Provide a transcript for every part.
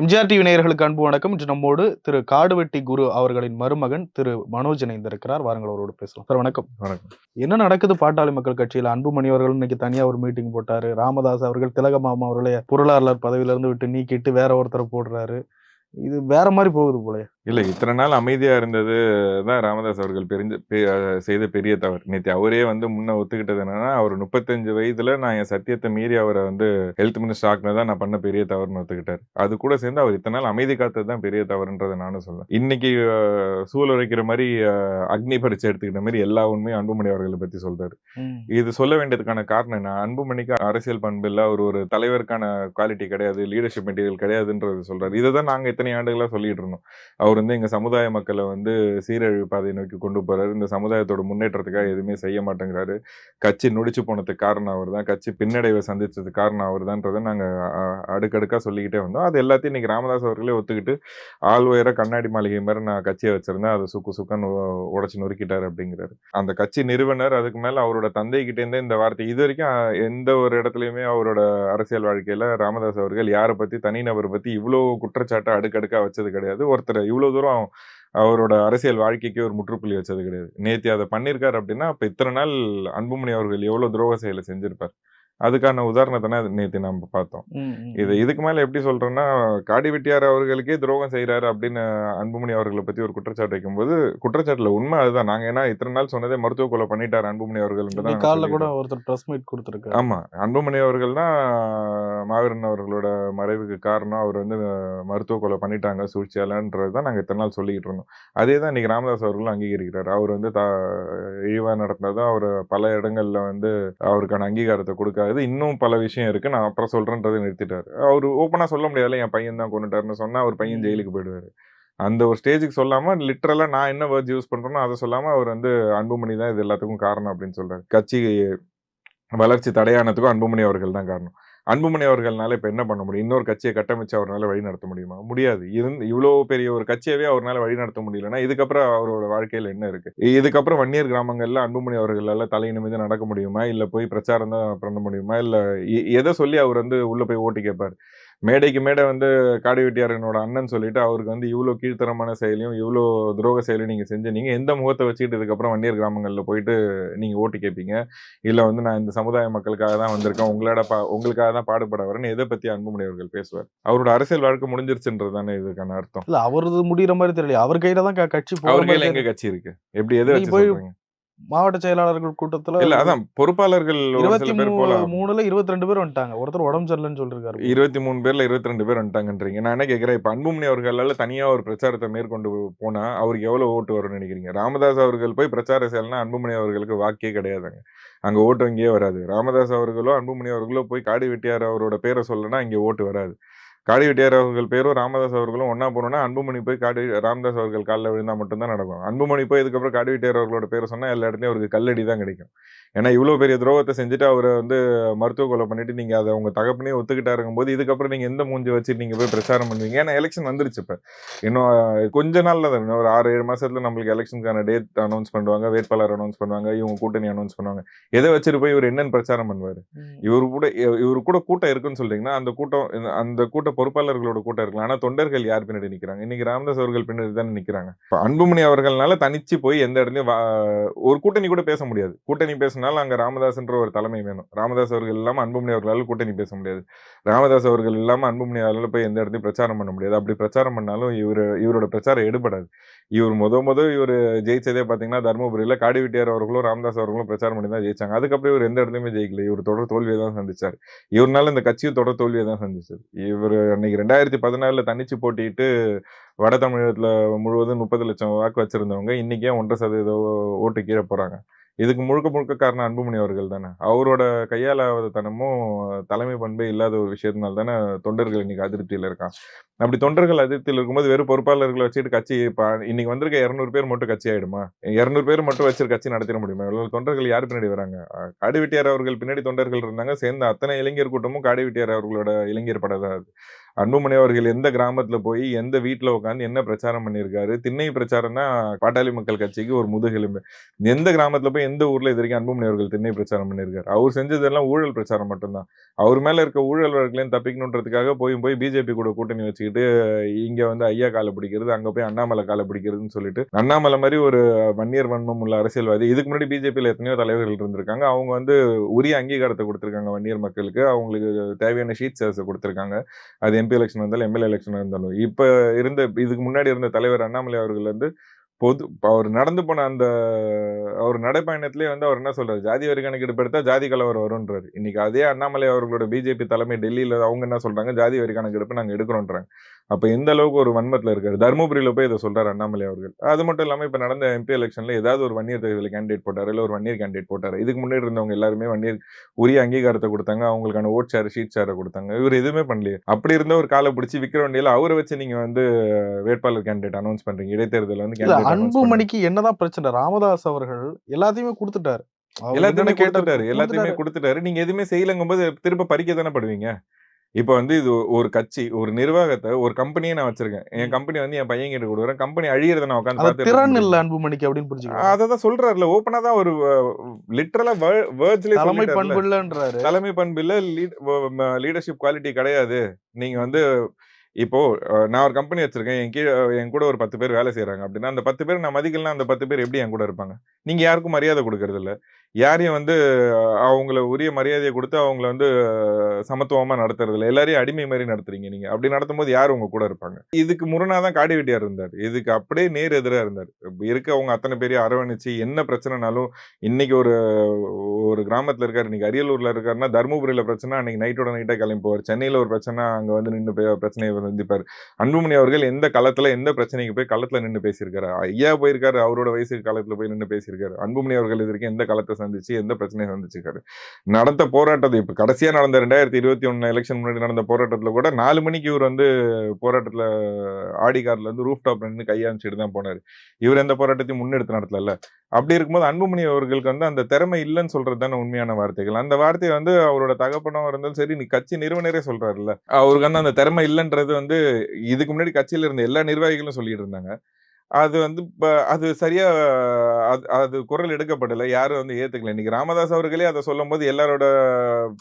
MGR TV நேயர்களுக்கு அன்பு வணக்கம். இன்று நம்மோடு திரு காடுவெட்டி குரு அவர்களின் மருமகன் திரு மனோஜ் இணைந்திருக்கிறார். வாருங்கள் அவரோடு பேசலாம். சார் வணக்கம். வணக்கம். என்ன நடக்குது பாட்டாளி மக்கள் கட்சியில்? அன்புமணி அவர்கள் இன்னைக்கு தனியா ஒரு மீட்டிங் போட்டாரு. ராமதாஸ் அவர்கள் திலகமாமா அவர்களை பொருளாளர் பதவியில இருந்து விட்டு நீக்கிட்டு வேற ஒருத்தரை போடுறாரு. இது வேற மாதிரி போகுது போல இல்ல இத்தனை நாள் அமைதியா இருந்தது தான் ராமதாஸ் அவர்கள் பெரிஞ்ச செய்த பெரிய தவறு. நேற்று அவரே வந்து முன்ன ஒத்துக்கிட்டது என்னன்னா அவர் முப்பத்தஞ்சு வயதுல நான் என் சத்தியத்தை மீறி அவரை வந்து ஹெல்த் மினிஸ்டர் ஆக்குனதான் நான் பண்ண பெரிய தவறுன்னு ஒத்துக்கிட்டார். அது கூட சேர்ந்து அவர் இத்தனை நாள் அமைதி காத்தது தான் பெரிய தவறுன்றதை நானும் சொல்லுவேன் இன்னைக்கு சூழல் வைக்கிற மாதிரி அக்னி பரீட்சை எடுத்துக்கிட்ட மாதிரி எல்லா உண்மையும் அன்புமணி அவர்களை பத்தி சொல்றாரு. இது சொல்ல வேண்டியதுக்கான காரணம் என்ன? அன்புமணிக்கு அரசியல் பண்பு இல்ல அவர் ஒரு தலைவருக்கான குவாலிட்டி கிடையாது லீடர்ஷிப் மெட்டீரியல் கிடையாதுன்றது சொல்றாரு. இதை தான் நாங்க இத்தனை ஆண்டுகளா சொல்லிட்டு இருந்தோம். அவர் வந்து எங்கள் சமுதாய மக்களை வந்து சீரழிவு பாதையை நோக்கி கொண்டு போகிறாரு இந்த சமுதாயத்தோட முன்னேற்றத்துக்காக எதுவுமே செய்ய மாட்டேங்கிறாரு. கட்சி நொடிச்சு போனதுக்கு காரணம் அவர் தான் கட்சி பின்னடைவை சந்தித்ததுக்கு காரணம் அவர் தான்றதை நாங்கள் அடுக்கடுக்காக சொல்லிக்கிட்டே வந்தோம். அது எல்லாத்தையும் இன்னைக்கு ராமதாஸ் அவர்களே ஒத்துக்கிட்டு ஆள் உயர கண்ணாடி மாளிகை மாதிரி நான் கட்சியை வச்சிருந்தேன். அதை சுக்கு சுக்கன்னு உடச்சி நொறுக்கிட்டார் அப்படிங்கிறாரு. அந்த கட்சி நிறுவனர் அதுக்கு மேலே அவரோட தந்தைகிட்டேருந்தே இந்த வார்த்தை இது வரைக்கும் எந்த ஒரு இடத்துலையுமே அவரோட அரசியல் வாழ்க்கையில் ராமதாஸ் அவர்கள் யாரை பற்றி தனிநபரை பற்றி இவ்வளோ குற்றச்சாட்டை அடுக்கடுக்காக வச்சது கிடையாது. ஒருத்தர் இவ்வளவு தூரம் அவரோட அரசியல் வாழ்க்கைக்கு ஒரு முற்றுப்புள்ளி வச்சது கிடையாது. நேத்தி அதை பண்ணியிருக்காரு அப்படின்னா அப்ப இத்தனை நாள் அன்புமணி அவர்கள் எவ்வளோ துரோக செயலை செஞ்சிருப்பார்? அதுக்கான உதாரணத்தை நேத்தி நம்ம பார்த்தோம். இது இதுக்கு மேல எப்படி சொல்றேன்னா காடி வெட்டியார் அவர்களுக்கே துரோகம் செய்யறாரு அப்படின்னு அன்புமணி அவர்களை பத்தி ஒரு குற்றச்சாட்டு வைக்கும்போது குற்றச்சாட்டுல உண்மை அதுதான். நாங்க ஏன்னா இத்தனை நாள் சொன்னதே மருத்துவ கொலை பண்ணிட்டாரு அன்புமணி அவர்கள் காலைல கூட ஒருத்தர் பிரஸ் மீட் கொடுத்துருக்காரு. ஆமா. அன்புமணி அவர்கள் தான் மாவீரன் அவர்களோட மறைவுக்கு காரணம். அவர் வந்து மருத்துவ கொலை பண்ணிட்டாங்க சூழ்ச்சியாலன்றது தான் நாங்க இத்தனை நாள் சொல்லிக்கிட்டு இருந்தோம். அதே தான் இன்னைக்கு ராமதாஸ் அவர்களும் அங்கீகரிக்கிறார். அவர் வந்து தா இழிவா நடந்ததும் அவர் பல இடங்கள்ல வந்து அவருக்கான அங்கீகாரத்தை கொடுக்காது இன்னும் பல விஷயம் இருக்கு. நான் அப்புறம் சொல்றேன்றதை நிறுத்திட்டாரு. அவர் ஓப்பனா சொல்ல முடியாதுல என் பையன் தான் கொண்டுட்டாருன்னு சொன்னா அவர் பையன் ஜெயிலுக்கு போயிடுவாரு. அந்த ஒரு ஸ்டேஜுக்கு சொல்லாம லிட்டரலா நான் என்ன வேர்ட்ஸ் யூஸ் பண்றேனோ அதை சொல்லாம அவர் வந்து அன்புமணி தான் இது எல்லாத்துக்கும் காரணம் அப்படின்னு சொல்றாரு. கட்சி வளர்ச்சி தடையானதுக்கும் அன்புமணி அவர்கள் தான் காரணம். அன்புமணி அவர்கள்னால இப்போ என்ன பண்ண முடியும்? இன்னொரு கட்சியை கட்டமைச்சு அவரால் வழி நடத்த முடியுமா? முடியாது. இருந்து இவ்வளோ பெரிய ஒரு கட்சியவே அவரால் வழி நடத்த முடியலன்னா இதுக்கப்புறம் அவரோட வாழ்க்கையில் என்ன இருக்கு? இதுக்கப்புறம் வன்னியர் கிராமங்கள்ல அன்புமணி அவர்களால் தலை நிமிந்து நடக்க முடியுமா? இல்லை போய் பிரச்சாரம் தான் பண்ண முடியுமா? இல்லை எ- எதை சொல்லி அவர் வந்து உள்ளே போய் ஓட்டு கேட்பார் மேடைக்கு மேடை வந்து காடி வெட்டியார் என்னோட அண்ணன் சொல்லிட்டு அவருக்கு வந்து இவ்வளோ கீழ்த்தரமான செயலையும் இவ்வளோ துரோக செயலையும் நீங்க செஞ்சு நீங்க எந்த முகத்தை வச்சுக்கிட்டு இதுக்கப்புறம் வன்னியர் கிராமங்கள்ல போயிட்டு நீங்க ஓட்டு கேட்பீங்க இல்ல வந்து நான் இந்த சமுதாய மக்களுக்காக தான் வந்திருக்கேன் உங்களோட பா உங்களுக்காக தான் பாடுபட வரேன்னு எதை பத்தி அன்புமணி அவர்கள் பேசுவார்? அவரோட அரசியல் வாழ்க்கை முடிஞ்சிருச்சுன்றது தானே இதுக்கான அர்த்தம். இல்ல அவரது முடிகிற மாதிரி தெரியல அவர் கையில தான் கட்சி அவர் கையில எங்க. கட்சி இருக்கு? எப்படி எதை போய் மாவட்ட செயலாளர்கள் கூட்டத்துல இல்ல அதான் பொறுப்பாளர்கள் இருபத்தி மூணுல இருபத்தி ரெண்டு பேர் வந்துட்டாங்க. ஒருத்தர் உடம்பு சரியில்லைன்னு சொல்லிருக்காரு இருபத்தி மூணு பேர்ல இருபத்தி ரெண்டு பேர் வந்துட்டாங்கன்றீங்க. நான் என்ன கேட்கிறேன் இப்ப அன்புமணி அவர்களால தனியா ஒரு பிரச்சாரத்தை மேற்கொண்டு போனா அவருக்கு எவ்வளவு ஓட்டு வரும்னு நினைக்கிறீங்க? ராமதாஸ் அவர்கள் போய் பிரச்சாரம் செய்யலன்னா அன்புமணி அவர்களுக்கு வாக்கே கிடையாதுங்க. அங்க ஓட்டு வங்கியே வராது. ராமதாஸ் அவர்களோ அன்புமணி அவர்களோ போய் காடி வெட்டியார் அவரோட பேரை சொல்லனா இங்க ஓட்டு வராது. காடி வெட்டியார் அவர்கள் பேரும் ராமதாஸ் அவர்களும் ஒன்றா போனோன்னா அன்புமணி போய் காடி ராமதாஸ் அவர்கள் காலில் விழுந்தா மட்டும்தான் நடக்கும். அன்புமணி போய் இதுக்கப்புறம் காடி வெட்டியார் அவர்களோட பேரை சொன்னால் எல்லா இடத்துலையும் அவருக்கு கல்லடி தான் கிடைக்கும். ஏன்னா இவ்வளவு பெரிய துரோகத்தை செஞ்சுட்டு அவரை வந்து மருத்துவ கொலை பண்ணிட்டு நீங்க அதை உங்க தகப்பனே ஒத்துக்கிட்டாருங்கும் போது இதுக்கப்புறம் நீங்க எந்த மூஞ்சி வச்சு நீங்க போய் பிரச்சாரம் பண்ணுவீங்க? ஏன்னா எலெக்ஷன் வந்துருச்சு இப்ப. இன்னும் கொஞ்ச நாள்ல தான். ஒரு ஆறு ஏழு மாசத்துல நம்மளுக்கு எலெக்ஷனுக்கான டேட் அனௌன்ஸ் பண்ணுவாங்க வேட்பாளர் அனௌன்ஸ் பண்ணுவாங்க இவங்க கூட்டணி அனௌன்ஸ் பண்ணுவாங்க. எதை வச்சுட்டு போய் இவர் என்னன்னு பிரச்சாரம் பண்ணுவாரு? இவரு கூட இவரு கூட கூட்டம் இருக்குன்னு சொல்றீங்கன்னா அந்த கூட்டம் அந்த கூட்ட பொறுப்பாளர்களோட கூட்டம் இருக்கலாம். ஆனா தொண்டர்கள் யார் பின்னாடி நிக்கிறாங்க? இன்னைக்கு ராமதாஸ் அவர்கள் பின்னாடி தானே நிக்கிறாங்க. இப்ப அன்புமணி அவர்கள்னால தனிச்சு போய் எந்த இடத்துலயும் ஒரு கூட்டணி கூட பேச முடியாது. கூட்டணி பேசினாலும் அங்கே ராமதாஸ்ன்ற ஒரு தலைமை வேணும். ராமதாஸ் அவர்கள் இல்லாமல் அன்புமணி அவர்களால் கூட்டணி பேச முடியாது. ராமதாஸ் அவர்கள் இல்லாமல் அன்புமணி அவர்களால் போய் எந்த இடத்தையும் பிரச்சாரம் பண்ண முடியாது. அப்படி பிரச்சாரம் பண்ணாலும் இவர் இவரோட பிரச்சாரம் எடுபடாது. இவர் முத முத இவர் ஜெயிச்சதே பார்த்தீங்கன்னா தருமபுரியில் காடிவெட்டியார் அவர்களும் ராமதாஸ் அவர்களும் பிரச்சாரம் பண்ணி தான் ஜெயிச்சாங்க. அதுக்கப்புறம் இவர் எந்த இடத்துலையுமே ஜெயிக்கல. இவர் தொடர் தோல்வியை தான் சந்திச்சார். இவர்னால இந்த கட்சியும் தொடர் தோல்வியை தான் சந்திச்சது. இவர் அன்னைக்கு ரெண்டாயிரத்தி பதினாலில் தனிச்சு போட்டிட்டு வட தமிழகத்தில் முழுவதும் முப்பது லட்சம் வாக்கு வச்சுருந்தவங்க இன்றைக்கே ஒன்றரை சதவீத ஓட்டு கீழே போகிறாங்க இதுக்கு முழுக்க முழுக்க காரணம் அன்புமணி அவர்கள் தானே. அவரோட கையாளாவதனமும் தலைமை பண்பே இல்லாத ஒரு விஷயத்தினால தானே தொண்டர்கள் இன்னைக்கு அதிருப்தியில இருக்கான் அப்படி தொண்டர்கள் அதிருப்தியில் இருக்கும்போது வெறும் பொறுப்பாளர்களை வச்சுட்டு கட்சி இன்னைக்கு வந்திருக்க இரநூறு பேர் மட்டும் கட்சி ஆயிடுமா? இருநூறு பேர் மட்டும் வச்சு கட்சி நடத்திட முடியுமா? இவ்வளவு தொண்டர்கள் யார் பின்னாடி வராங்க? அஹ் காடி வெட்டியார் அவர்கள் பின்னாடி தொண்டர்கள் இருந்தாங்க சேர்ந்த அத்தனை இளைஞர் கூட்டமும் காடி வெட்டியார் அவர்களோட இளைஞர் படம் தான் அன்புமணி அவர்கள் எந்த கிராமத்தில் போய் எந்த வீட்டில் உட்காந்து என்ன பிரச்சாரம் பண்ணியிருக்காரு திண்ணை பிரச்சாரம்னா பாட்டாளி மக்கள் கட்சிக்கு ஒரு முதுகெலும்பு. எந்த கிராமத்தில் போய் எந்த ஊரில் இது வரைக்கும் அன்புமணி அவர்கள் திண்ணை பிரச்சாரம் பண்ணியிருக்காரு அவர் செஞ்சதெல்லாம் ஊழல் பிரச்சாரம் மட்டும்தான். அவர் மேலே இருக்க ஊழல் வழக்குலையும் தப்பிக்கணுன்றதுக்காக போய் போய் பிஜேபி கூட கூட்டணி வச்சுக்கிட்டு இங்கே வந்து ஐயா காலை பிடிக்கிறது அங்கே போய் அண்ணாமலை காலை பிடிக்கிறதுன்னு சொல்லிட்டு அண்ணாமலை மாதிரி ஒரு வன்னியர் வன்மம் உள்ள அரசியல்வாதி. இதுக்கு முன்னாடி பிஜேபியில் எத்தனையோ தலைவர்கள் இருந்திருக்காங்க. அவங்க வந்து உரிய அங்கீகாரத்தை கொடுத்துருக்காங்க வன்னியர் மக்களுக்கு. அவங்களுக்கு தேவையான ஷீட் சேர்ஸை கொடுத்துருக்காங்க. அது எம்பி எலெக்ஷன் இருந்தாலும் எம்எல்ஏ எலெக்ஷன் இருந்தாலும் இப்போ இருந்த இதுக்கு முன்னாடி இருந்த தலைவர் அண்ணாமலை அவர்கள் வந்து பொது அவர் நடந்து போன அந்த அவர் நடைப்பயணத்திலே வந்து அவர் என்ன சொல்றாரு? ஜாதி வரி கணக்கெடுப்பு எடுத்தா ஜாதி கலவரம் வரும்ன்றாரு. இன்னைக்கு அதே அண்ணாமலை அவர்களோட பிஜேபி தலைமை டெல்லியில அவங்க என்ன சொல்றாங்க? ஜாதி வரி கணக்கெடுப்பு நாங்கள் எடுக்கிறோன்றாங்க. அப்ப எந்த அளவுக்கு ஒரு வன்மத்துல இருக்காரு? தருமபுரியில போய் இதை சொல்றாரு அண்ணாமலை அவர்கள். அது மட்டும் இல்லாம இப்ப நடந்த எம்பி எலெக்ஷன்ல ஏதாவது ஒரு வன்னியர் தொகுதியில் கேண்டிடேட் போட்டாரு? இல்ல ஒரு வன்னியர் கேண்டிடேட் போட்டாரு? இதுக்கு முன்னாடி இருந்தவங்க எல்லாருமே வன்னியர் உரிய அங்கீகாரத்தை கொடுத்தாங்க. அவங்களுக்கான ஓட் ஷேர் ஷீட் ஷேரை கொடுத்தாங்க. இவர் எதுவுமே பண்ணலையே. அப்படி இருந்த ஒரு காலை பிடிச்சி விக்கிர வண்டியில அவரை வச்சு நீங்க வந்து வேட்பாளர் கேண்டிடேட் அனௌன்ஸ் பண்றீங்க. இடைத்தேர்தல் வந்து. அன்புமணிக்கு என்னதான் பிரச்சனை? ராமதாஸ் அவர்கள் எல்லாத்தையுமே கொடுத்துட்டாரு. எல்லாத்தையுமே கொடுத்துட்டாரு. எல்லாத்தையுமே கொடுத்துட்டாரு. நீங்க எதுவுமே செய்யலங்கும் போது திரும்ப பறிக்க தானே படுவீங்க? இப்ப வந்து இது ஒரு கட்சி ஒரு நிர்வாகத்தை ஒரு கம்பெனியே நான் வச்சிருக்கேன். என் கம்பெனி வந்து என் பையன் கிட்ட கொடுக்குறேன். கம்பெனி அழியறத நான் உட்காந்து திறன் இல்ல அன்புமணிக்கு அப்படின்னு புரிஞ்சுக்கலாம் அதை தான் சொல்றாருல ஓப்பனா தான் ஒரு லிட்டரலா வேர்ட்ஸ்லயே தலைமை பண்பு இல்லன்றாரு. தலைமை பண்பு இல்ல லீடர்ஷிப் குவாலிட்டி கிடையாது. நீங்க வந்து இப்போ நான் ஒரு கம்பெனி வச்சிருக்கேன். என் கீழே என் கூட ஒரு பத்து பேர் வேலை செய்றாங்க அப்படின்னா அந்த பத்து பேர் நான் மதிக்கலன்னா அந்த பத்து பேர் எப்படி என் கூட இருப்பாங்க? நீங்க யாருக்கும் மரியாதை கொடுக்கறது இல்ல யாரையும் வந்து அவங்கள உரிய மரியாதையை கொடுத்து அவங்கள வந்து சமத்துவமாக சமத்துவமா நடத்துறது இல்லை எல்லாரையும் அடிமை மாதிரி நடத்துறீங்க நீங்க. அப்படி நடத்தும் போது யார் உங்கள் கூட இருப்பாங்க? இதுக்கு முரணாதான் காடி வெட்டியார் இருந்தார். இதுக்கு அப்படியே நேர் எதிராக இருந்தார். இருக்க அவங்க அத்தனை பேரையும் அரவணைச்சு என்ன பிரச்சனைனாலும் இன்னைக்கு ஒரு ஒரு கிராமத்துல இருக்கார் இன்னைக்கு அரியலூர்ல இருக்காருன்னா தருமபுரியில் பிரச்சனை அன்னைக்கு நைட்டோட நைட்டாக கிளம்பி போவார் சென்னையில் ஒரு பிரச்சனை அங்கே வந்து நின்று பிரச்சனையை சந்திப்பார். அன்புமணி அவர்கள் எந்த களத்தில் எந்த பிரச்சனைக்கு போய் களத்துல நின்று பேசியிருக்காரு? ஐயா போயிருக்காரு அவரோட வயசுக்கு காலத்தில் போய் நின்று பேசியிருக்காரு. அன்புமணி அவர்கள் இது வரைக்கும் எந்த களத்தை சந்திச்சு எந்த பிரச்சனையும் சந்திச்சுக்காரு நடந்த போராட்டத்தை இப்போ கடைசியா நடந்த ரெண்டாயிரத்தி இருபத்தி ஒண்ணு எலெக்ஷன் முன்னாடி நடந்த போராட்டத்துல கூட நாலு மணிக்கு இவர் வந்து போராட்டத்துல ஆடி கார்ல இருந்து ரூஃப் டாப் நின்று கையாமிச்சிட்டு தான் போனாரு. இவர் எந்த போராட்டத்தையும் முன்னெடுத்து நடத்தல அப்படி இருக்கும்போது அன்புமணி அவர்களுக்கு வந்து அந்த திறமை இல்லைன்னு சொல்றது தானே உண்மையான வார்த்தைகள். அந்த வார்த்தையை வந்து அவரோட தகப்பனம் இருந்தாலும் சரி நீ கட்சி நிறுவனரே சொல்றாருல்ல. அவருக்கு வந்து அந்த திறமை இல்லைன்றது வந்து இதுக்கு முன்னாடி கட்சியில இருந்த எல்லா நிர்வாகிகளும் சொல்லிட்டு இருந்தாங்க. அது வந்து இப்போ அது சரியா அது அது குரல் எடுக்கப்படலை. யாரும் வந்து ஏற்றுக்கல இன்னைக்கு ராமதாஸ் அவர்களே அதை சொல்லும் போது எல்லாரோட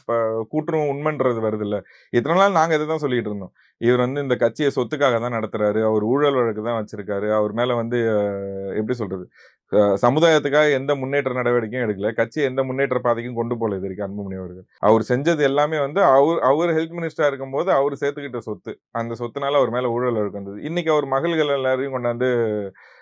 ப- கூற்றும் உண்மைன்றது வருது இல்ல இத்தனை நாள் நாங்க இதை தான் சொல்லிட்டு இருந்தோம். இவர் வந்து இந்த கட்சியை சொத்துக்காக தான் நடத்துறாரு. அவர் ஊழல் வழக்கு தான் வச்சிருக்காரு. அவர் மேல வந்து எப்படி சொல்றது? சமுதாயத்துக்காக எந்த முன்னேற்ற நடவடிக்கையும் எடுக்கல. கட்சியை எந்த முன்னேற்ற பாதைக்கும் கொண்டு போல இது வரைக்கும் அன்புமணி அவர்கள். அவர் செஞ்சது எல்லாமே வந்து அவர் அவர் ஹெல்த் மினிஸ்டரா இருக்கும்போது அவர் சேர்த்துக்கிட்ட சொத்து. அந்த சொத்துனால அவர் மேல ஊழல் வழக்கு வந்தது. இன்னைக்கு அவர் மகள்கள் எல்லாரையும் கொண்டாந்து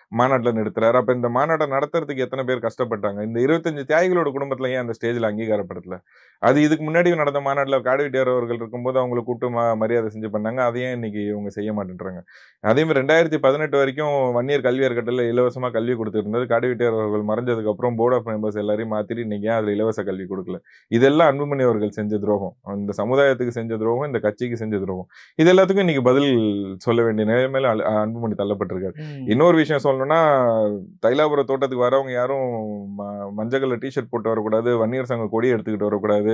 மாநாட்டில் நிறுத்துறாரு. அப்ப இந்த மாநாட்டை நடத்துறதுக்கு எத்தனை பேர் கஷ்டப்பட்டாங்க? இந்த இருபத்தஞ்சு தியாகிகளோட குடும்பத்துல ஏன் அந்த ஸ்டேஜ்ல அங்கீகாரப்படுத்தல அது இதுக்கு முன்னாடி நடந்த மாநாட்டில் காடுவெட்டியார் அவர்கள் இருக்கும்போது அவங்களை கூப்பிட்டு ம- மரியாதை செஞ்சு பண்ணாங்க. அதையும் இன்னைக்கு இவங்க செய்ய மாட்டேன்றாங்க. அதே மாதிரி ரெண்டாயிரத்தி பதினெட்டு வரைக்கும் வன்னியர் கல்வி அறக்கட்டளை இலவசமா கல்வி கொடுத்துருந்தது காடுவெட்டியார் அவர்கள் மறைஞ்சதுக்கு அப்புறம் போர்ட் ஆஃப் மெம்பர்ஸ் எல்லாரையும் மாத்திட்டு இன்னைக்கு அதுல இலவச கல்வி கொடுக்கல? இதெல்லாம் அன்புமணி அவர்கள் செஞ்ச துரோகம். இந்த சமுதாயத்துக்கு செஞ்ச துரோகம் இந்த கட்சிக்கு செஞ்ச துரோகம். இது எல்லாத்துக்கும் இன்னைக்கு பதில் சொல்ல வேண்டிய நிலைமையில அன்புமணி தள்ளப்பட்டிருக்காரு. இன்னொரு விஷயம் சொல்லணும்னா தைலாபுர தோட்டத்துக்கு வரவங்க யாரும் ம- மஞ்சள் கலர் டிஷர்ட் போட்டு வரக்கூடாது வன்னியர் சங்க கொடி எடுத்துக்கிட்டு வரக்கூடாது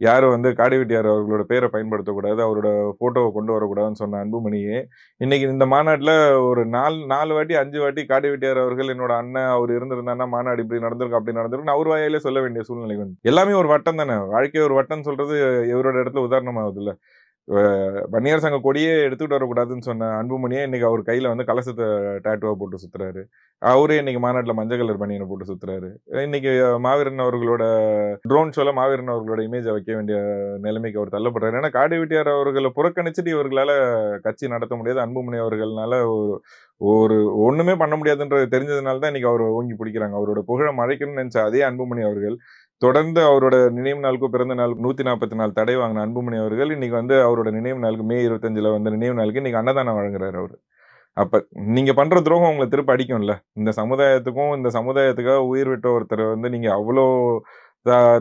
யாரும் வந்து காடிவெட்டியார் அவர்களோட பேரை பயன்படுத்தக்கூடாது அவரோட போட்டோவை கொண்டு வரக்கூடாதுன்னு சொன்ன அன்புமணியே இன்னைக்கு இந்த மாநாட்டில் ஒரு நாலு நாலு வாட்டி அஞ்சு வாட்டி காடிவெட்டியார் அவர்கள் என்னோட அண்ணன் அவர் இருந்திருந்தாருன்னா மாநாடு இப்படி நடந்திருக்கும் அப்படி நடந்திருக்கும் அவர் வாயிலே சொல்ல வேண்டிய சூழ்நிலை வந்து எல்லாமே ஒரு வட்டம் தானே? வாழ்க்கையை ஒரு வட்டம் சொல்றது இவரோட இடத்துல உதாரணமாகுது இல்லை? வன்னியர் சங்க கொடியே எடுத்துக்கிட்டு வரக்கூடாதுன்னு சொன்ன அன்புமணியே இன்றைக்கி அவர் கையில் வந்து கலசத்தை டேட்டுவாக போட்டு சுற்றுறாரு அவரே இன்றைக்கி மாநாட்டில் மஞ்சள் கலர் பனியனை போட்டு சுற்றுறாரு இன்னைக்கு மாவீரன் அவர்களோட ட்ரோன் ஷோல மாவீரன் அவர்களோட இமேஜை வைக்க வேண்டிய நிலைமைக்கு அவர் தள்ளப்படுறாரு. ஏன்னா காடி வெட்டியார் அவர்களை புறக்கணிச்சுட்டு இவர்களால் கட்சி நடத்த முடியாது. அன்புமணி அவர்கள்னால ஒரு ஒரு பண்ண முடியாதுன்றது தெரிஞ்சதுனால தான் இன்னைக்கு அவர் ஓங்கி பிடிக்கிறாங்க. அவரோட புகழை மறைக்கணும்னு நினச்ச அதே அன்புமணி அவர்கள் தொடர்ந்து அவரோட நினைவு நாளுக்கும் பிறந்த நாளுக்கு நூத்தி நாற்பத்தி நாலு தடை வாங்கின அன்புமணி அவர்கள் இன்னைக்கு வந்து அவரோட நினைவு நாளுக்கு மே இருபத்தஞ்சில் வந்து நினைவு நாளுக்கு இன்னைக்கு அன்னதானம் வழங்குறாரு அவர். அப்ப நீங்க பண்ற துரோகம் உங்களை திருப்பி அடிக்கும்ல. இந்த சமுதாயத்துக்கும் இந்த சமுதாயத்துக்காக உயிர் விட்ட ஒருத்தர் வந்து நீங்க அவ்வளோ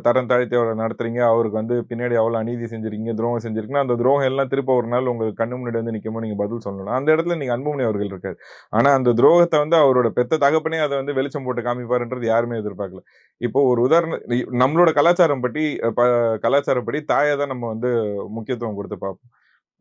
தரம் தாழ்த்தி அவரை நடத்துறீங்க. அவருக்கு வந்து பின்னாடி அவ்வளோ அநீதி செஞ்சிருக்கீங்க துரோகம் செஞ்சிருக்கீங்கன்னா அந்த துரோகம் எல்லாம் திருப்ப ஒரு நாள் உங்களுக்கு கண்ணு முன்னாடி வந்து நிற்கும்போது நீங்க பதில் சொல்லணும். அந்த இடத்துல நீங்க அன்புமணி அவர்கள் இருக்காரு. ஆனால் அந்த துரோகத்தை வந்து அவரோட பெத்த தகப்பனே அதை வந்து வெளிச்சம் போட்டு காமிப்பாருன்றது யாருமே எதிர்பார்க்கல. இப்போ ஒரு உதாரணம் நம்மளோட கலாச்சாரம் படி ப- கலாச்சாரப்படி தாயை தான் நம்ம வந்து முக்கியத்துவம் கொடுத்து பார்ப்போம்.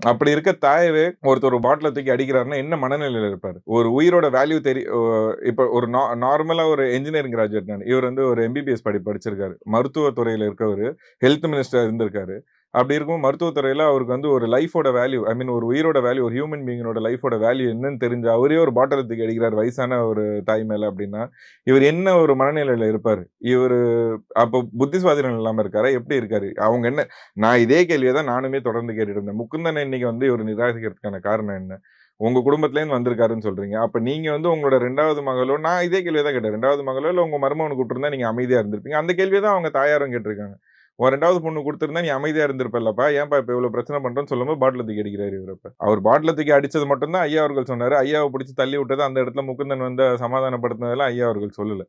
அப்படி இருக்க தாயவே ஒருத்தர் ஒரு பாட்டில தூக்கி அடிக்கிறாருன்னா என்ன மனநிலையில இருப்பாரு? ஒரு உயிரோட வேல்யூ தெரிய இப்போ இப்ப ஒரு நார்மலா ஒரு இன்ஜினியரிங் கிராஜுவேட் நான். இவர் வந்து ஒரு எம்பிபிஎஸ் படி படிச்சிருக்காரு. மருத்துவத்துறையில இருக்கவர் ஹெல்த் மினிஸ்டர் இருந்திருக்காரு. அப்படி இருக்கும் மருத்துவத்துறையில் அவருக்கு வந்து ஒரு லைஃபோட வேல்யூ ஐ மீன் ஒரு உயிரோட வேல்யூ ஒரு ஹியூமன் பீயினோட லைஃபோட வேல்யூ என்னன்னு தெரிஞ்சு அவரே ஒரு பாட்டில் தூக்கி அடிக்கிறார். வயசான ஒரு தாய் மேலே அப்படின்னா இவர் என்ன ஒரு மனநிலையில் இருப்பார்? இவர் அப்போ புத்தி இல்லாமல் இல்லாம இருக்காரா? எப்படி இருக்காரு? அவங்க என்ன நான் இதே கேள்வியை தான் நானுமே தொடர்ந்து கேட்டுட்டு இருந்தேன். முகுந்தன் இன்னைக்கு வந்து இவர் நிராகரிக்கிறதுக்கான காரணம் என்ன? உங்க குடும்பத்துலேருந்து வந்திருக்காருன்னு சொல்றீங்க. அப்ப நீங்க வந்து உங்களோட ரெண்டாவது மகளோ நான் இதே கேள்வியை தான் கேட்டேன். ரெண்டாவது மகளோ இல்லை உங்க மருமகனை கூப்பிட்டுருந்தா நீங்க அமைதியா இருந்திருப்பீங்க. அந்த கேள்வியை தான் அவங்க தாயாரும் கேட்டிருக்காங்க. உன் ரெண்டாவது பொண்ணு கொடுத்துருந்தா நீ அமைதியாக இருந்திருப்பல்லப்பா ஏன்ப்பா இப்போ இவ்வளோ பிரச்சனை பண்ணுறோம்னு சொல்லும்போது பாட்டில தூக்கி அடிக்கிறாரு இவரப்ப அவர் பாட்டில் தூக்கி அடித்தது மட்டும்தான் ஐயா அவர்கள் சொன்னார். ஐயாவை பிடிச்சி தள்ளி விட்டது அந்த இடத்துல முகுந்தன் வந்து சமாதானப்படுத்தினதெல்லாம் ஐயா அவர்கள் சொல்லலை.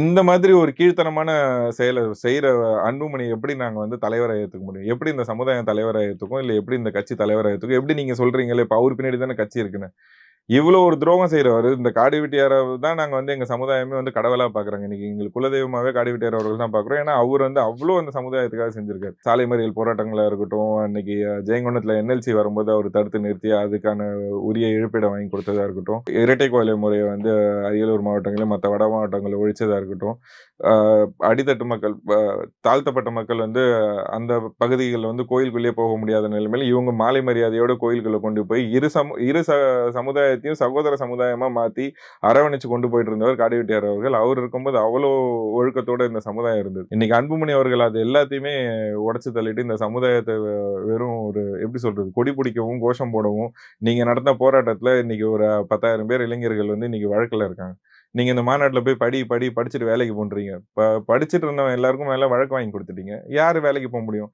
இந்த மாதிரி ஒரு கீழ்த்தனமான செயலை செய்கிற அன்புமணி எப்படி நாங்கள் வந்து தலைவராக ஏற்றுக்க முடியும்? எப்படி இந்த சமுதாயம் தலைவராக ஏற்றுக்கும் இல்லை எப்படி இந்த கட்சி தலைவராக ஏற்றுக்கும் எப்படி நீங்கள் சொல்கிறீங்களே இப்போ அவர் பின்னாடி தானே கட்சி இருக்குன்னு. இவ்வளோ ஒரு துரோகம் செய்கிறவர் இந்த காடி தான் நாங்கள் வந்து எங்கள் சமுதாயமே வந்து கடவுளாக பார்க்குறாங்க இன்றைக்கி எங்களுக்கு குலதெய்வமாகவே காடி அவர்கள் தான் பார்க்குறோம் ஏன்னா அவர் வந்து அவ்வளோ அந்த சமுதாயத்துக்காக செஞ்சுருக்காரு. சாலை மறியல் போராட்டங்களாக இருக்கட்டும் அன்னைக்கு ஜெயங்கொண்டத்தில் என்எல்சி வரும்போது அவர் தடுத்து நிறுத்தி அதுக்கான உரிய இழப்பீடை வாங்கி கொடுத்ததாக இருக்கட்டும் இரட்டை கோயிலை முறையை வந்து அரியலூர் மாவட்டங்களில் மற்ற வட மாவட்டங்களில் ஒழிச்சதாக இருக்கட்டும் அடித்தட்டு மக்கள் தாழ்த்தப்பட்ட மக்கள் வந்து அந்த பகுதிகளில் வந்து கோயிலுக்குள்ளேயே போக முடியாத நிலைமையில இவங்க மாலை மரியாதையோட கோயில்களை கொண்டு போய் இரு சமு இரு ச சமுதாய சமுதாயத்தையும் சகோதர சமுதாயமாக மாற்றி அரவணைச்சு கொண்டு போயிட்டு இருந்தவர் காடிவெட்டியார் அவர்கள். அவர் இருக்கும்போது அவ்வளோ ஒழுக்கத்தோட இந்த சமுதாயம் இருந்தது. இன்னைக்கு அன்புமணி அவர்கள் அது எல்லாத்தையுமே உடைச்சு தள்ளிட்டு இந்த சமுதாயத்தை வெறும் ஒரு எப்படி சொல்றது கொடி பிடிக்கவும் கோஷம் போடவும் நீங்க நடந்த போராட்டத்தில் இன்னைக்கு ஒரு பத்தாயிரம் பேர் இளைஞர்கள் வந்து இன்னைக்கு வழக்கில் இருக்காங்க. நீங்கள் இந்த மாநாட்டில் போய் படி படி படிச்சுட்டு வேலைக்கு போன்றீங்க. ப படிச்சுட்டு இருந்தவன் எல்லாருக்கும் மேலே வழக்கு வாங்கி கொடுத்துட்டீங்க. யார் வேலைக்கு போக முடியும்?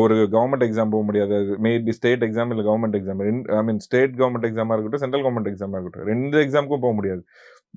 ஒரு கவர்மெண்ட் எக்ஸாம் போக முடியாது. மேபி ஸ்டேட் எக்ஸாம் இல்லை government exam I mean state government எக்ஸாமாக இருக்கட்டும் சென்ட்ரல் கவர்மெண்ட் எக்ஸாமாக இருக்கட்டும். ரெண்டு எக்ஸாமுக்கும் போக முடியாது.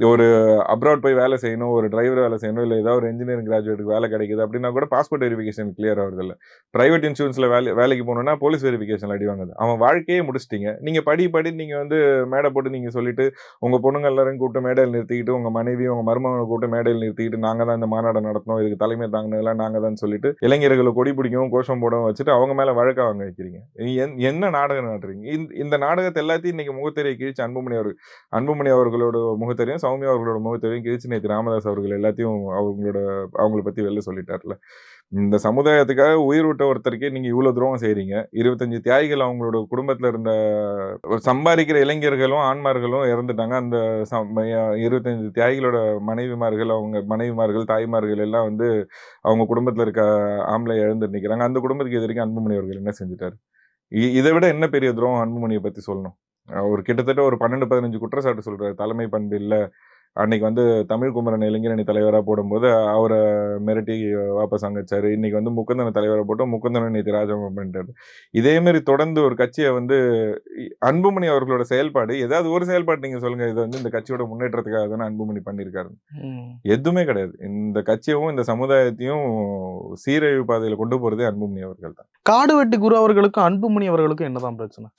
ஒரு அப்ராட் போய் வேலை செய்யணும் ஒரு டிரைவர் வேலை செய்யணும் இல்லை ஏதாவது ஒரு இன்ஜினியரிங் கிராஜுவேட்டுக்கு வேலை கிடைக்குது அப்படின்னா கூட பாஸ்போர்ட் வெரிஃபிகேஷன் கிளியர் ஆகுது இல்லை பிரைவேட் வேலை வேலைக்கு போகணும்னா போலீஸ் வெரிஃபிகேஷன் அடி வாங்குது. அவன் வாழ்க்கையே முடிச்சிட்டீங்க. நீங்கள் படி படி நீங்கள் வந்து மேடை போட்டு நீங்கள் சொல்லிட்டு உங்கள் பொண்ணுங்க எல்லாரையும் கூப்பிட்டு மேடையில் நிறுத்திக்கிட்டு உங்கள் மனைவி உங்கள் மருமகனை கூப்பிட்டு மேடையில் நிறுத்திக்கிட்டு நாங்கள் தான் இந்த மாநாடு நடத்தணும் இதுக்கு தலைமை தாங்கினதெல்லாம் நாங்கள் தான் சொல்லிட்டு இளைஞர்களை கொடி பிடிக்கவும் கோஷம் போடவும் வச்சுட்டு அவங்க மேலே வழக்காக வாங்க வைக்கிறீங்க. என்- என்ன நாடகம் நாட்டுறீங்க இந்த- நாடகத்தை எல்லாத்தையும் இன்னைக்கு முகத்தெரிய கீழ்ச்சி அன்புமணி அவர் அன்புமணி அவர்களோட முகத்தெரியும் சௌமியா அவர்களோட முகத்தையும் கீழ்ச்சி ராமதாஸ் அவர்கள் எல்லாத்தையும் அவங்களோட அவங்கள பற்றி வெளில சொல்லிட்டார்ல. இந்த சமுதாயத்துக்காக உயிர் விட்ட ஒருத்தருக்கே நீங்கள் இவ்வளோ துரோகம் செய்றீங்க. இருபத்தஞ்சு தியாகிகள் அவங்களோட குடும்பத்தில் இருந்த சம்பாதிக்கிற இளைஞர்களும் ஆண்மார்களும் இறந்துட்டாங்க. அந்த சம்- இருபத்தஞ்சு தியாகிகளோட மனைவிமார்கள் அவங்க மனைவிமார்கள் தாய்மார்கள் எல்லாம் வந்து அவங்க குடும்பத்தில் இருக்க ஆம்பளை இழந்து நிற்கிறாங்க அந்த குடும்பத்துக்கு எதிர்க்க அன்புமணி அவர்கள் என்ன செஞ்சுட்டாரு? இ- இதை விட என்ன பெரிய துரோகம் அன்புமணியை பற்றி சொல்லணும்? அவர் கிட்டத்தட்ட ஒரு பன்னெண்டு பதினஞ்சு குற்றச்சாட்டு சொல்றாரு. தலைமை பண்பு இல்ல. அன்னைக்கு வந்து தமிழ் குமரன் இளைஞரணி தலைவரா போடும்போது அவரை மிரட்டி வாபஸ் அங்கச்சாரு இன்னைக்கு வந்து முகுந்தனை தலைவரை போட்டு முகுந்தனை நேற்று ராஜாமம் பண்ணிட்டாரு. இதே மாதிரி தொடர்ந்து ஒரு கட்சியை வந்து அன்புமணி அவர்களோட செயல்பாடு ஏதாவது ஒரு செயல்பாடு நீங்க சொல்லுங்க. இது வந்து இந்த கட்சியோட முன்னேற்றத்துக்காக தானே அன்புமணி பண்ணியிருக்காரு. எதுவுமே கிடையாது. இந்த கட்சியவும் இந்த சமுதாயத்தையும் சீரழிவு பாதையில கொண்டு போறதே அன்புமணி அவர்கள் தான் காடு வெட்டி குரு அவர்களுக்கும் அன்புமணி அவர்களுக்கும் என்னதான் பிரச்சனை?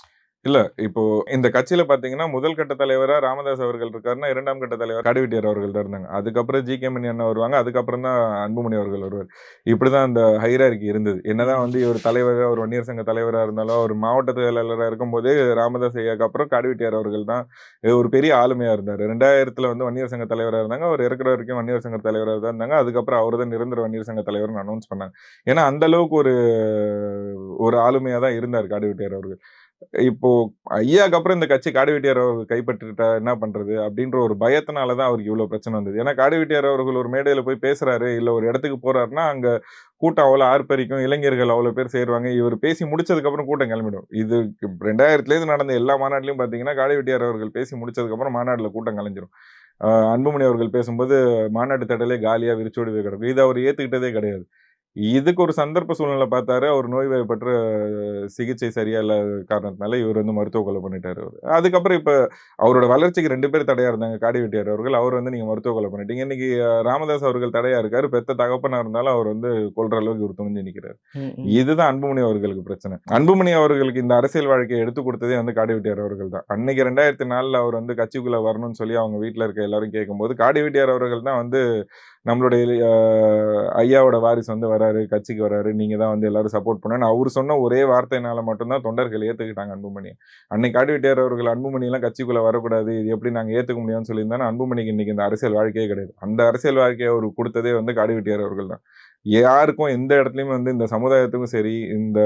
இல்ல இப்போ இந்த கட்சியில பாத்தீங்கன்னா முதல் கட்ட தலைவரா ராமதாஸ் அவர்கள் இருக்காருன்னா இரண்டாம் கட்ட தலைவர் காடுவெட்டியார் அவர்கள் தான் இருந்தாங்க. அதுக்கப்புறம் ஜி கே மணி அண்ணா வருவாங்க அதுக்கப்புறம் தான் அன்புமணி அவர்கள் வருவார். இப்படிதான் அந்த ஹைராரிக்கு இருந்தது. என்னதான் வந்து இவர் தலைவராக ஒரு வன்னியர் சங்க தலைவரா இருந்தாலும் அவர் மாவட்ட செயலாளராக இருக்கும்போது ராமதாஸ் ஐயாக்கு அப்புறம் காடுவெட்டியார் அவர்கள் தான் ஒரு பெரிய ஆளுமையா இருந்தார். ரெண்டாயிரத்துல வந்து வன்னியர் சங்க தலைவராக இருந்தாங்க அவர் இருக்கிற வரைக்கும் வன்னியர் சங்க தலைவராக தான் இருந்தாங்க. அதுக்கப்புறம் அவர் தான் நிரந்தர வன்னியர் சங்க தலைவர்னு அனௌன்ஸ் பண்ணாங்க. ஏன்னா அந்த அளவுக்கு ஒரு ஒரு ஆளுமையா தான் இருந்தார் காடுவெட்டியார் அவர்கள். இப்போ ஐயாக்கு அப்புறம் இந்த கட்சி காடுவெட்டியார் அவர்கள் கைப்பற்றிட்டா என்ன பண்றது? அப்படின்ற ஒரு பயத்தினால தான் அவருக்கு இவ்வளவு பிரச்சனை வந்தது. ஏன்னா காடுவெட்டியார் அவர்கள் ஒரு மேடையில போய் பேசுறாரு இல்ல ஒரு இடத்துக்கு போறாருன்னா அங்க கூட்டம் அவ்வளவு ஆர்ப்பரிக்கும் இளைஞர்கள் அவ்வளவு பேர் சேருவாங்க இவர் பேசி முடிச்சதுக்கு அப்புறம் கூட்டம் கிளம்பிடும். இது ரெண்டாயிரத்துலேருந்து நடந்த எல்லா மாநாட்டிலையும் பாத்தீங்கன்னா காடுவெட்டியார் அவர்கள் பேசி முடிச்சதுக்கு அப்புறம் கூட்டம் கலைஞ்சிரும். அன்புமணி அவர்கள் பேசும்போது மாநாட்டு தடலே காலியா விரிச்சோடி கிடக்கும். இது அவர் ஏத்துக்கிட்டதே கிடையாது. இதுக்கு ஒரு சந்தர்ப்ப சூழ்நிலை பார்த்தாரு. அவர் நோய்வாய்ப்பற்ற சிகிச்சை சரியா இல்லாத காரணத்தினால இவர் வந்து மருத்துவ கொலை பண்ணிட்டாரு அவரு. அதுக்கப்புறம் இப்ப அவரோட வளர்ச்சிக்கு ரெண்டு பேர் தடையா இருந்தாங்க. காடி வெட்டியார் அவர்கள் அவர் வந்து நீங்க மருத்துவ கொலை பண்ணிட்டீங்க. இன்னைக்கு ராமதாஸ் அவர்கள் தடையா இருக்காரு. பெத்த தகப்பனா இருந்தாலும் அவர் வந்து கொல்ற அளவுக்கு இவர் துணிஞ்சு ம். இதுதான் அன்புமணி அவர்களுக்கு பிரச்சனை. அன்புமணி அவர்களுக்கு இந்த அரசியல் வாழ்க்கையை எடுத்து கொடுத்ததே வந்து காடி வெட்டியார் அவர்கள் தான். அன்னைக்கு ரெண்டாயிரத்தி நாலுல அவர் வந்து கட்சிக்குள்ள வரணும்னு சொல்லி அவங்க வீட்டுல இருக்க எல்லாரும் கேட்கும்போது காடி வெட்டியார் அவர்கள் தான் வந்து நம்மளுடைய ஐயாவோட வாரிசு வந்து வராரு கட்சிக்கு வராரு நீங்கள் தான் வந்து எல்லாரும் சப்போர்ட் பண்ணணும். அவர் சொன்ன ஒரே வார்த்தையினால மட்டும்தான் தொண்டர்கள் ஏற்றுக்கிட்டாங்க அன்புமணி. அன்னைக்கு காடுவெட்டியார் அவர்கள் அன்புமணியெல்லாம் கட்சிக்குள்ளே வரக்கூடாது இது எப்படி நாங்கள் ஏற்றுக்க முடியும்னு சொல்லியிருந்தாலும் அன்புமணிக்கு இன்றைக்கி இந்த அரசியல் வாழ்க்கையே கிடையாது. அந்த அரசியல் வாழ்க்கையை அவர் கொடுத்ததே வந்து காடுவெட்டியார் அவர்கள் தான். யாருக்கும் எந்த இடத்துலையுமே வந்து இந்த சமுதாயத்துக்கும் சரி இந்த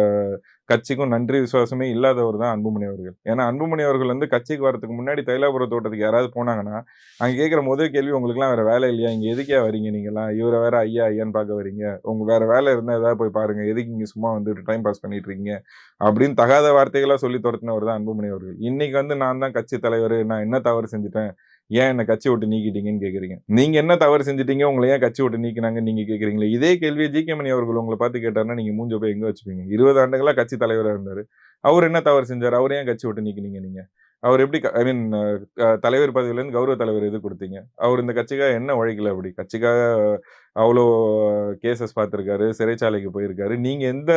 கட்சிக்கும் நன்றி விசுவாசமே இல்லாதவர் தான் அன்புமணி அவர்கள். ஏன்னா அன்புமணி அவர்கள் வந்து கட்சிக்கு வரதுக்கு முன்னாடி தைலாபுர தோட்டத்துக்கு யாராவது போனாங்கன்னா அங்கே கேட்குற முதல் கேள்வி உங்களுக்குலாம் வேறு வேலை இல்லையா? இங்கே எதுக்கே வரீங்க நீங்கலாம் இவரை வேற ஐயா ஐயான்னு பார்க்க வரீங்க. உங்க வேற வேலை இருந்தால் ஏதாவது போய் பாருங்க. எதுக்கு இங்கே சும்மா வந்துட்டு டைம் பாஸ் பண்ணிட்டு இருக்கீங்க அப்படின்னு தகாத வார்த்தைகளாக சொல்லி துரத்தினவர் தான் அன்புமணி அவர்கள். இன்னைக்கு வந்து நான் தான் கட்சி தலைவர் நான் என்ன தவறு செஞ்சுட்டேன்? ஏன் என்ன கட்சி விட்டு நீக்கிட்டீங்கன்னு கேக்குறீங்க? நீங்க என்ன தவறு செஞ்சுட்டீங்க? உங்களை ஏன் கட்சி விட்டு நீக்கினாங்க நீங்க கேக்குறீங்களே? இதே கேள்வியை ஜி கே மணி அவர்கள் உங்களை பார்த்து கேட்டார்னா நீங்க மூஞ்ச போய் எங்க வச்சுப்பீங்க? இருபது ஆண்டுகளா கட்சி தலைவராக இருந்தாரு. அவர் என்ன தவறு செஞ்சாரு? அவர் ஏன் கட்சி விட்டு நீக்கினீங்க நீங்க? அவர் எப்படி ஐ மீன் தலைவர் பதவியிலேருந்து கௌரவ தலைவர் எது கொடுத்தீங்க? அவர் இந்த கட்சிக்காக என்ன உழைக்கல அப்படி? கட்சிக்காக அவ்வளோ கேசஸ் பார்த்துருக்காரு சிறைச்சாலைக்கு போயிருக்காரு. நீங்கள் எந்த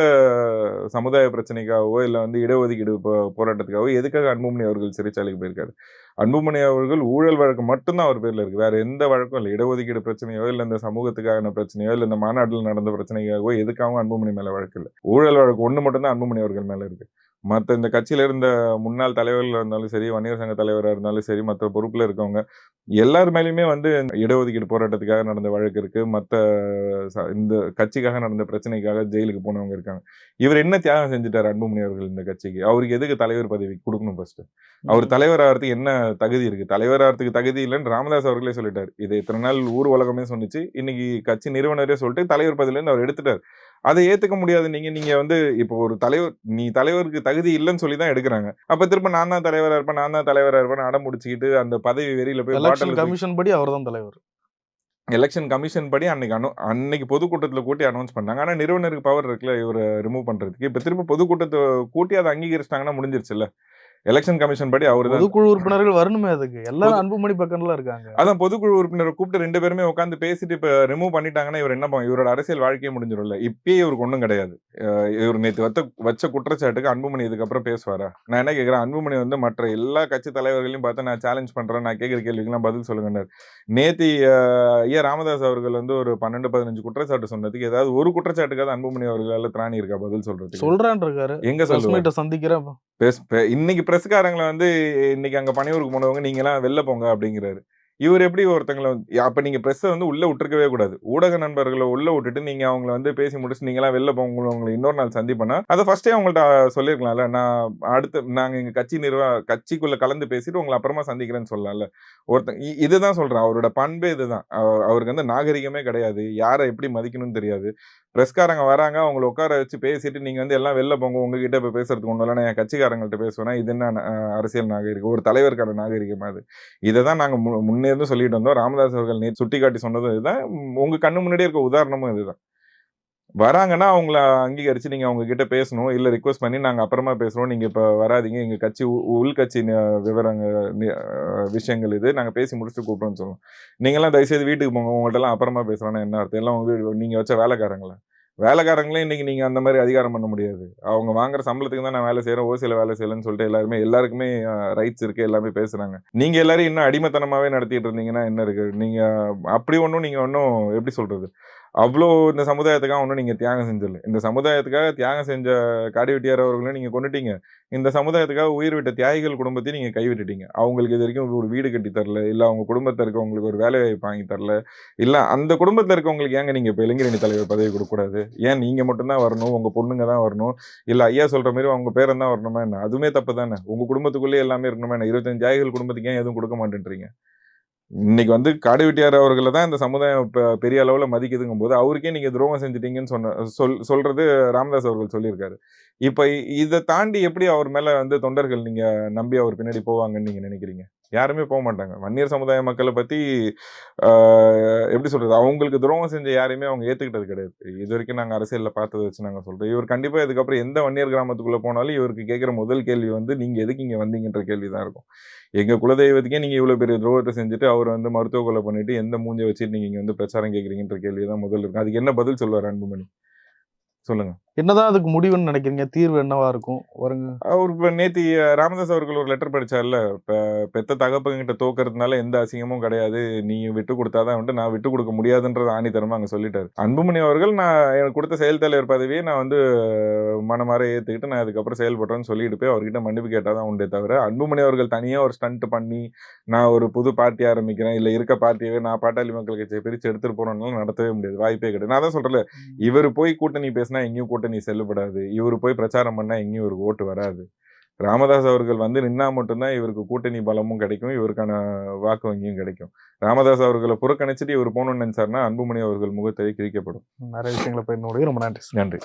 சமுதாய பிரச்சனைக்காகவோ இல்லை வந்து இடஒதுக்கீடு போராட்டத்துக்காகவோ எதுக்காக அன்புமணி அவர்கள் சிறைச்சாலைக்கு போயிருக்காரு? அன்புமணி அவர்கள் ஊழல் வழக்கு மட்டும்தான் அவர் பேரில் இருக்குது வேறு எந்த வழக்கும் இல்லை. இடஒதுக்கீடு பிரச்சனையோ இல்லை இந்த சமூகத்துக்கான பிரச்சனையோ இல்லை இந்த மாநாட்டில் நடந்த பிரச்சனைக்காகவோ எதுக்காகவும் அன்புமணி மேலே வழக்கு இல்லை. ஊழல் வழக்கு ஒன்று மட்டும்தான் அன்புமணி அவர்கள் மேலே இருக்குது மற்ற இந்த கட்சியில் இருந்த முன்னாள் தலைவர்களாக இருந்தாலும் சரி வன்னியர் சங்க தலைவராக இருந்தாலும் சரி மற்ற பொறுப்பில் இருக்கவங்க எல்லார் மேலேயுமே வந்து இடஒதுக்கீடு போராட்டத்துக்காக நடந்த வழக்கு இருக்கு. மற்ற இந்த கட்சிக்காக நடந்த பிரச்சனைக்காக ஜெயிலுக்கு போனவங்க இருக்காங்க. இவர் என்ன தியாகம் செஞ்சுட்டார் அன்புமணி அவர்கள் இந்த கட்சிக்கு? அவருக்கு எதுக்கு தலைவர் பதவி கொடுக்கணும் ஃபஸ்ட்டு அவர் தலைவர் ஆகிறதுக்கு என்ன தகுதி இருக்கு? தலைவர் ஆகிறதுக்கு தகுதி இல்லைன்னு ராமதாஸ் அவர்களே சொல்லிட்டாரு. இது இத்தனை நாள் ஊர் உலகமே சொன்னிச்சு. இன்னைக்கு கட்சி நிறுவனரே சொல்லிட்டு தலைவர் பதவியில இருந்து அவர் எடுத்துட்டார். அதை ஏத்துக்க முடியாது. நீங்க நீங்க வந்து இப்போ ஒரு தலைவர் நீ தலைவருக்கு தகுதி இல்லைன்னு சொல்லி தான் எடுக்கிறாங்க. அப்ப திரும்ப நான் தான் தலைவரா இருப்பேன் நான் தான் தலைவரா இருப்பேன் அடம் முடிச்சுக்கிட்டு அந்த பதவி வெறியில போய் கமிஷன் படி அவர் தான் தலைவர். எலெக்ஷன் கமிஷன் படி அன்னைக்கு அனு அன்னைக்கு பொதுக்கூட்டத்தில் கூட்டி அனௌன்ஸ் பண்ணாங்க. ஆனால் நிறுவனருக்கு பவர் இருக்குல்ல இவரை ரிமூவ் பண்றதுக்கு. இப்போ திரும்ப பொதுக்கூட்டத்தை கூட்டி அதை அங்கீகரிச்சிட்டாங்கன்னா முடிஞ்சிருச்சுல்ல. எலெக்ஷன் கமிஷன் படி அவர் பொதுக்குழு உறுப்பினர்கள் வரணுமே அதுக்கு. எல்லாரும் அன்புமணி பக்கம்ல இருக்காங்க. அதான் பொதுக்குழு உறுப்பினரை கூப்பிட்டு ரெண்டு பேருமே உட்காந்து பேசிட்டு இப்ப ரிமூவ் பண்ணிட்டாங்கன்னா இவர் என்ன பண்ணும் இவரோட அரசியல் வாழ்க்கையே முடிஞ்சிடும்ல இப்பயே இவருக்கு ஒண்ணும் கிடையாது. இவர் நேத்து வச்ச வச்ச குற்றச்சாட்டுக்கு அன்புமணி இதுக்கப்புறம் பேசுவாரா? நான் என்ன கேக்குறேன்? அன்புமணி வந்து மற்ற எல்லா கட்சி தலைவர்களையும் பார்த்து நான் சேலஞ்ச் பண்றேன் நான் கேட்கிற கேள்விக்கெல்லாம் பதில் சொல்லுங்கன்னாரு. நேத்தி ஐயா ராமதாஸ் அவர்கள் வந்து ஒரு பன்னெண்டு பதினஞ்சு குற்றச்சாட்டு சொன்னதுக்கு ஏதாவது ஒரு குற்றச்சாட்டுக்காவது அன்புமணி அவர்களால திராணி இருக்கா பதில் சொல்றதுக்கு? சொல்றான் இருக்காரு எங்க மீட்டை சந்திக்கிறேன். இன்னைக்கு ப்ரெஸ்காரங்களை வந்து இன்னைக்கு அங்கே பணியூருக்கு போனவங்க நீங்களாம் வெளில போங்க அப்படிங்கிறாரு. இவர் எப்படி ஒருத்தங்களை அப்போ நீங்கள் ப்ரெஸ்ஸை வந்து உள்ளே விட்டுருக்கவே கூடாது. ஊடக நண்பர்களை உள்ளே விட்டுட்டு நீங்கள் அவங்கள வந்து பேசி முடிச்சு நீங்களாம் வெளில போங்க உங்களை இன்னொரு நாள் சந்திப்பேன்னா அதை ஃபஸ்ட்டே அவங்கள்ட்ட சொல்லியிருக்கலாம்ல நான் அடுத்து நாங்கள் எங்கள் கட்சி நிர்வா கட்சிக்குள்ளே கலந்து பேசிட்டு உங்களை அப்புறமா சந்திக்கிறேன்னு சொல்லலாம்ல. ஒருத்தன் இ- இதுதான் சொல்கிறேன் அவரோட பண்பே இதுதான். அவருக்கு வந்து நாகரிகமே கிடையாது. யாரை எப்படி மதிக்கணும்னு தெரியாது. ப்ரெஸ்காரங்க வராங்க அவங்கள உட்கார வச்சு பேசிட்டு நீங்க வந்து எல்லாம் வெளில போங்க உங்ககிட்ட இப்ப பேசுறதுக்கு ஒன்றும் இல்லை நான் என் கட்சிக்காரங்கள்ட்ட பேசுவேன் இது என்ன அரசியல் நாகரிகம்? ஒரு தலைவருக்கான நாகரிகம் அது. இதை தான் நாங்க மு- முன்னே சொல்லிட்டு வந்தோம். ராமதாஸ் அவர்கள் நேற்று சுட்டி காட்டி சொன்னதும் இதுதான். உங்கள் உங்க கண்ணு முன்னாடியே இருக்க உதாரணமும் இதுதான். வராங்கன்னா அவங்கள அங்கீகரித்து நீங்கள் அவங்கக்கிட்ட பேசணும். இல்லை ரிக்வஸ்ட் பண்ணி நாங்கள் அப்புறமா பேசுகிறோம் நீங்கள் இப்போ வராதீங்க. எங்கள் கட்சி உ- உள்கட்சி நி- விஷயங்கள் இது. நாங்கள் பேசி முடிச்சுட்டு கூப்பிடுறோம்னு சொல்லணும் நீங்களாம் தயவுசெய்து வீட்டுக்கு போங்க. உங்கள்கிட்டலாம் அப்புறமா பேசுகிறோன்னா என்ன அர்த்தம்? எல்லாம் உங்கள் வீடு நீங்கள் வச்ச வேலைக்காரங்களா? வேலைக்காரங்களே இன்றைக்கி நீங்கள் அந்த மாதிரி அதிகாரம் பண்ண முடியாது. அவங்க வாங்குற சம்பளத்துக்கு தான் நான் வேலை செய்கிறேன் ஓசியில வேலை செய்யலன்னு சொல்லிட்டு எல்லாருமே எல்லாருக்குமே ரைட்ஸ் இருக்குது எல்லாமே பேசுகிறாங்க நீங்கள் எல்லாரும் இன்னும் அடிமைத்தனமாகவே நடத்திட்டு இருந்தீங்கன்னா என்ன இருக்குது நீங்கள் அப்படி ஒன்றும் நீங்கள் ஒன்றும் எப்படி சொல்கிறது அவ்வளோ இந்த சமுதாயத்துக்காக ஒன்றும் நீங்கள் தியாகம் செஞ்சல இந்த சமுதாயத்துக்காக தியாகம் செஞ்ச காடிவெட்டியார் அவர்களையும் நீங்கள் கொண்டுட்டீங்க இந்த சமுதாயத்துக்காக உயிர் விட்ட தியாகிகள் குடும்பத்தையும் நீங்கள் கைவிட்டுட்டீங்க. அவங்களுக்கு இது வரைக்கும் ஒரு வீடு கட்டி தரல இல்லை அவங்க குடும்பத்தில் இருக்கவங்களுக்கு ஒரு வேலை வாய்ப்பு வாங்கி தரல இல்லை அந்த குடும்பத்தில் இருக்கவங்களுக்கு ஏங்க நீங்கள் இப்போ இளைஞரணி தலைவர் பதவி கொடுக்கக்கூடாது ஏன் நீங்கள் மட்டும்தான் வரணும்? உங்கள் பொண்ணுங்க தான் வரணும்? இல்லை ஐயா சொல்கிற மாதிரி அவங்க பேரன் தான் வரணுமா என்ன? அதுவுமே தப்பு தானே? உங்கள் குடும்பத்துக்குள்ளே எல்லாமே இருக்கணுமா என்ன? இருபத்தஞ்சு தியாகிகள் குடும்பத்துக்கு ஏன் எதுவும் கொடுக்க மாட்டேன்றீங்க? இன்னைக்கு வந்து காடு வெட்டியார் அவர்களை தான் இந்த சமுதாயம் பெரிய அளவில் மதிக்குதுங்கும் போது அவருக்கே நீங்கள் துரோகம் செஞ்சிட்டீங்கன்னு சொன்ன சொல் சொல்கிறது ராமதாஸ் அவர்கள் சொல்லியிருக்காரு. இப்போ இதை தாண்டி எப்படி அவர் மேலே வந்து தொண்டர்கள் நீங்கள் நம்பி அவர் பின்னாடி போவாங்கன்னு நீங்கள் நினைக்கிறீங்க? யாருமே போக மாட்டாங்க. வன்னியர் சமுதாய மக்களை பற்றி எப்படி சொல்கிறது அவங்களுக்கு துரோகம் செஞ்ச யாரையுமே அவங்க ஏற்றுக்கிட்டது கிடையாது. இது வரைக்கும் நாங்கள் அரசியலில் பார்த்ததை வச்சு நாங்கள் சொல்கிறோம் இவர் கண்டிப்பாக இதுக்கப்புறம் எந்த வன்னியர் கிராமத்துக்குள்ளே போனாலும் இவருக்கு கேட்குற முதல் கேள்வி வந்து நீங்கள் எதுக்கு இங்கே வந்தீங்கன்ற கேள்வி தான் இருக்கும். எங்கள் குலதெய்வத்துக்கே நீங்கள் இவ்வளோ பெரிய துரோகத்தை செஞ்சுட்டு அவர் வந்து மருத்துவ கொலை பண்ணிவிட்டு எந்த மூஞ்சை வச்சுட்டு நீங்கள் இங்கே வந்து பிரச்சாரம் கேட்குறீங்கன்ற கேள்வி தான் முதல் இருக்கும். அதுக்கு என்ன பதில் சொல்லுவார் அன்புமணி? சொல்லுங்கள் என்னதான் அதுக்கு முடிவுன்னு நினைக்கிறீங்க? தீர்வு என்னவா இருக்கும்? வருங்க. அவர் இப்ப நேத்தி ராமதாஸ் அவர்கள் ஒரு லெட்டர் படிச்சார்ல இப்ப பெத்த தகப்பங்கிட்ட தோக்கறதுனால எந்த அசிங்கமும் கிடையாது. நீ விட்டு கொடுத்தாதான் வந்துட்டு நான் விட்டு கொடுக்க முடியாதுன்றது ஆணித்தரமா அங்க சொல்லிட்டாரு. அன்புமணி அவர்கள் நான் எனக்கு கொடுத்த செயல் தலைவர் பதவியை நான் வந்து மனமாற ஏத்துக்கிட்டு நான் அதுக்கப்புறம் செயல்படுறேன்னு சொல்லிட்டு போய் அவர்கிட்ட மன்னிப்பு கேட்டாதான் உண்டே தவிர அன்புமணி அவர்கள் தனியா ஒரு ஸ்டண்ட் பண்ணி நான் ஒரு புது பார்ட்டி ஆரம்பிக்கிறேன். இல்ல இருக்க பார்ட்டியவே நான் பாட்டாளி மக்கள் கட்சியை பிரிச்சு எடுத்துட்டு போறோம்னாலும் நடத்தவே முடியாது. வாய்ப்பே கிடையாது. நான் தான் சொல்றேன் இவர் போய் கூட்டணி பேசினா எங்கேயும் கூட்டணி செல்லுபடாது. இவர் போய் பிரச்சாரம் பண்ணா எங்கேயும் இவருக்கு ஓட்டு வராது. ராமதாஸ் அவர்கள் வந்து நின்னா மட்டும்தான் இவருக்கு கூட்டணி பலமும் கிடைக்கும் இவருக்கான வாக்கு வங்கியும் கிடைக்கும். ராமதாஸ் அவர்களை புறக்கணிச்சிட்டு இவர் போகணும்னு நினைச்சாருன்னா அன்புமணி அவர்கள் முகத்தை கிழிக்கப்படும். நிறைய விஷயங்களை போய் ரொம்ப நன்றி நன்றி நன்றி.